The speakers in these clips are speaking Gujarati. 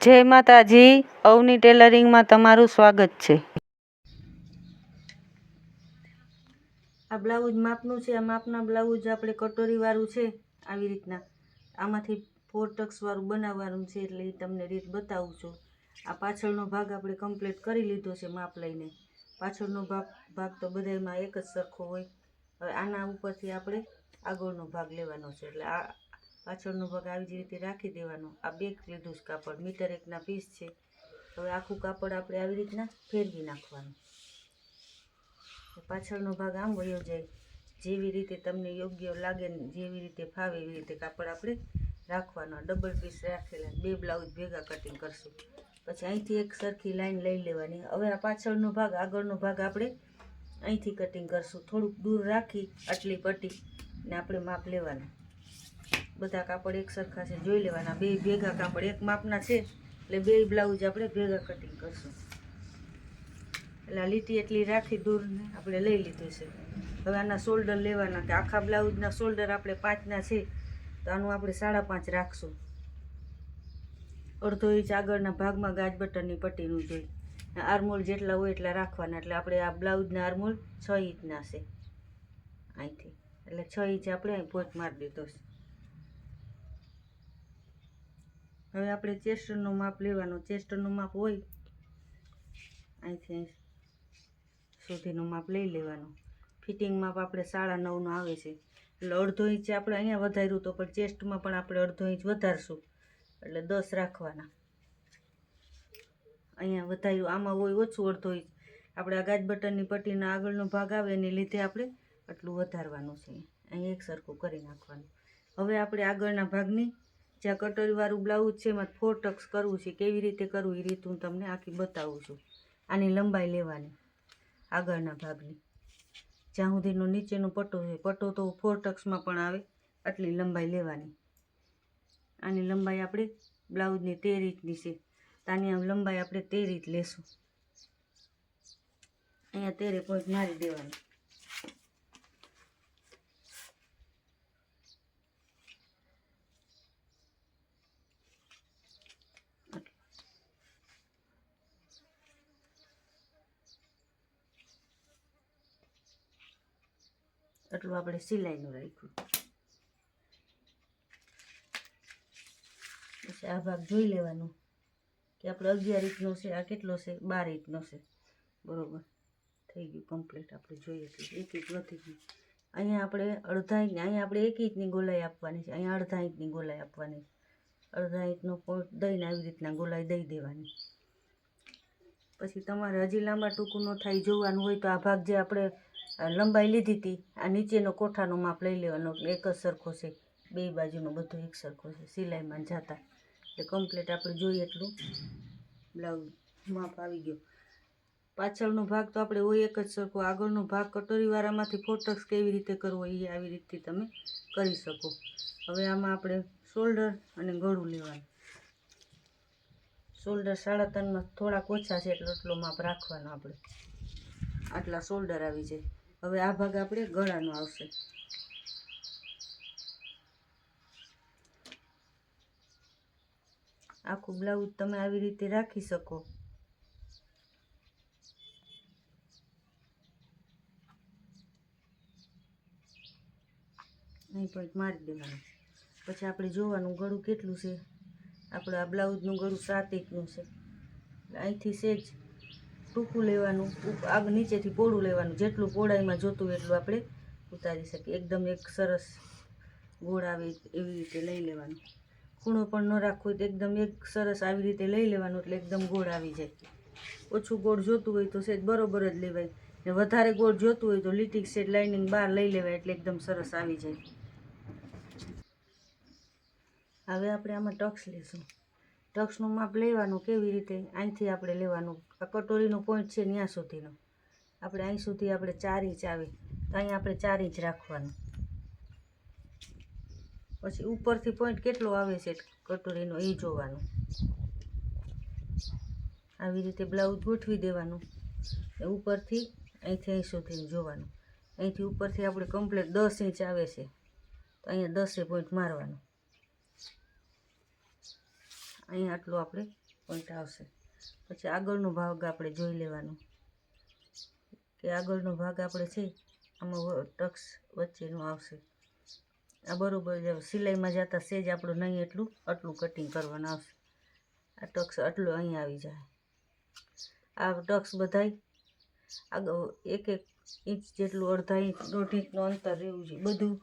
જય માતાજી, અવની ટેલરિંગમાં તમારું સ્વાગત છે. આ બ્લાઉઝ માપનું છે, આ માપના બ્લાઉઝ આપણે કટોરીવાળું છે, આવી રીતના. આમાંથી ફોર ટક્સવાળું બનાવવાનું છે, એટલે એ તમને રીત બતાવું છું. આ પાછળનો ભાગ આપણે કમ્પ્લીટ કરી લીધો છે માપ લઈને. પાછળનો ભાગ ભાગ તો બધાયમાં એક જ સરખો હોય. હવે આના ઉપરથી આપણે આગળનો ભાગ લેવાનો છે, એટલે આ પાછળનો ભાગ આવી જ રીતે રાખી દેવાનો. આ બે લીધું છે કાપડ. મીટર એકના પીસ છે. હવે આખું કાપડ આપણે આવી રીતના ફેરવી નાખવાનું. પાછળનો ભાગ આમ વયો જાય. જેવી રીતે તમને યોગ્ય લાગે ને જેવી રીતે ફાવે એવી રીતે કાપડ આપણે રાખવાનો. ડબલ પીસ રાખેલા બે બ્લાઉઝ ભેગા કટિંગ કરશું. પછી અહીંથી એક સરખી લાઈન લઈ લેવાની. હવે આ પાછળનો ભાગ, આગળનો ભાગ આપણે અહીંથી કટિંગ કરશું. થોડુંક દૂર રાખી આટલી પટ્ટી ને આપણે માપ લેવાનું. બધા કાપડ એક સરખા છે, જોઈ લેવાના. બે ભેગા કાપડ, એક માપના છે, એટલે બે બ્લાઉઝ આપણે ભેગા કટિંગ કરશું. એટલે લીટી એટલી રાખી દૂરને આપણે લઈ લીધું છે. હવે આના શોલ્ડર લેવાના કે આખા બ્લાઉઝના શોલ્ડર આપણે પાંચના છે, તો આનું આપણે સાડા પાંચ રાખશું. અડધો ઇંચ આગળના ભાગમાં ગાજ બટનની પટ્ટીનું જોઈ. આરમોલ જેટલા હોય એટલા રાખવાના, એટલે આપણે આ બ્લાઉઝના આરમોલ છ ઇંચના છે. અહીંથી. એટલે છ ઇંચ આપણે અહીં પોચ મારી દીધો છે. હવે આપણે ચેસ્ટરનું માપ લેવાનું. ચેસ્ટરનું માપ હોય, અહીંથી અહીં સુધીનું માપ લઈ લેવાનું. ફિટિંગ માપ આપણે સાડા નવનું આવે છે. એટલે અડધો ઇંચ આપણે અહીંયા વધાર્યું તો પણ ચેસ્ટમાં પણ આપણે અડધો ઇંચ વધારશું. એટલે દસ રાખવાના. અહીંયા વધાર્યું. આમાં હોય ઓછું અડધો ઇંચ. આપણે આ ગાજ બટનની પટ્ટીના આગળનો ભાગ આવે એને લીધે આપણે આટલું વધારવાનું છે. અહીં એક સરખું કરી નાખવાનું. હવે આપણે આગળના ભાગની જ્યાં કટોરીવાળું બ્લાઉઝ છે, એમાં ફોર ટક્સ કરવું છે, કેવી રીતે કરવું એ રીત હું તમને આખી બતાવું છું. આની લંબાઈ લેવાની, આગળના ભાગની. જ્યાં સુધીનો નીચેનો પટ્ટો છે, પટ્ટો તો ફોર ટક્સમાં પણ આવે, આટલી લંબાઈ લેવાની. આની લંબાઈ આપણે બ્લાઉઝની તે રીતની છે. તાની આમ લંબાઈ આપણે તે રીત લેશું. અહીંયા તેરે પોઈન્ટ મારી દેવાની. એટલું આપણે સિલાઈનું રાખ્યું. પછી આ ભાગ જોઈ લેવાનો કે આપણે અગિયાર ઇંચનો છે, આ કેટલો છે? બાર ઇંચનો છે. બરોબર? થઈ ગયું કમ્પ્લીટ. આપણે જોઈએ છીએ એક ઇંચ વધી ગયું. અહીંયા આપણે અડધા ઇંચ, અહીંયા આપણે એક ઇંચની ગોલાઈ આપવાની છે. અહીંયા અડધા ઇંચની ગોલાઈ આપવાની અડધા ઇંચનો પોઈન્ટ દઈને આવી રીતના ગોલાઈ દઈ દેવાની. પછી તમારે હજી લાંબા ટૂંકું ન થાય, જોવાનું હોય તો આ ભાગ જે આપણે લંબાઈ લીધી હતી. આ નીચેનો કોઠાનો માપ લઈ લેવાનો. એક જ સરખો છે. બે બાજુનો બધું એક સરખો છે. સિલાઈમાં જાતા. એટલે કમ્પ્લીટ આપણે જોઈએ એટલું. બ્લાઉઝ માપ આવી ગયો. પાછળનો ભાગ તો આપણે હોય એક જ સરખો. આગળનો ભાગ કટોરીવાળામાંથી ફોટક્સ કેવી રીતે કરવો એ આવી રીતથી તમે કરી શકો. હવે આમાં આપણે શોલ્ડર અને ગળું લેવાનું. શોલ્ડર સાડા ત્રણમાં થોડાક ઓછા છે એટલો એટલો માપ રાખવાનો આપણે. આટલા શોલ્ડર આવી જાય. હવે આ ભાગ આપણે ગળાનો આવશે. આખું બ્લાઉઝ તમે આવી રીતે રાખી શકો. અહીં પોઈન્ટ મારી દેવાનું. પછી આપણે જોવાનું ગળું કેટલું છે. આપણે આ બ્લાઉઝનું ગળું સાત ઇંચનું છે. અહીંથી સેજ ટૂંકું લેવાનું આગ નીચેથી પોળું લેવાનું, જેટલું પોળાઈમાં જોતું એટલું આપણે ઉતારી શકીએ. એકદમ એક સરસ ગોળ આવે એવી રીતે લઈ લેવાનું. ખૂણો પણ ન રાખવો તો એકદમ એક સરસ આવી રીતે લઈ લેવાનું એટલે એકદમ ગોળ આવી જાય. ઓછું ગોળ જોતું હોય તો સેજ બરોબર જ લેવાય. ને વધારે ગોળ જોતું હોય તો લીટી સેટ લાઇનિંગ બહાર લઈ લેવાય એટલે એકદમ સરસ આવી જાય. હવે આપણે આમાં ટક્સ લેશું. ટક્સનું માપ લેવાનું કેવી રીતે? અહીંથી આપણે લેવાનું. આ કટોરીનો પોઈન્ટ છે ત્યાં સુધીનો. આપણે અહીં સુધી આપણે ચાર ઇંચ આવે. તો અહીં આપણે ચાર ઇંચ રાખવાનું. પછી ઉપરથી પોઈન્ટ કેટલો આવે છે કટોરીનો એ જોવાનું. આવી રીતે બ્લાઉઝ ગોઠવી દેવાનું. ઉપરથી અહીંથી અહીં સુધી જોવાનું. અહીંથી ઉપરથી આપણે કમ્પ્લીટ દસ ઇંચ આવે છે. તો અહીંયા દસે પોઈન્ટ મારવાનું. અહીંયા આટલું આપણે પોઈન્ટ આવશે. પછી આગળનો ભાગ આપણે જોઈ લેવાનો. કે આગળનો ભાગ આપણે છે, આમાં ટક્સ વચ્ચેનો આવશે. આ બરાબર સિલાઈમાં જતાં સેજ આપણું નહીં એટલું, આટલું કટિંગ કરવાનું આવશે. આ ટક્સ આટલું અહીં આવી જાય. આ ટક્સ બધાય આગળ એક એક ઇંચ જેટલું અડધા ઇંચ દોઢ ઇંચનું અંતર રહેવું જોઈએ. બધું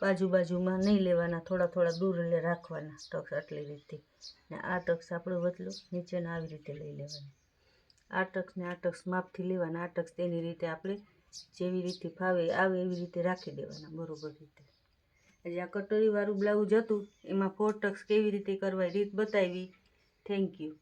બાજુ બાજુમાં નહીં લેવાના થોડા થોડા દૂર એટલે રાખવાના ટક્સ આટલી રીતે. ને આ ટક્સ આપણો બદલો, નીચેના આવી રીતે લઈ લેવાના. આ ટક્સ ને આ ટક્સ માપથી લેવાના, આ ટક્સ તેની રીતે આપણે જેવી રીતે ફાવે, આવે એવી રીતે રાખી દેવાના, બરોબર રીતે. આજે આ કટોરીવાળું બ્લાઉઝ હતું, એમાં ફોર ટક્સ કેવી રીતે કરવા રીત બતાવી. Thank you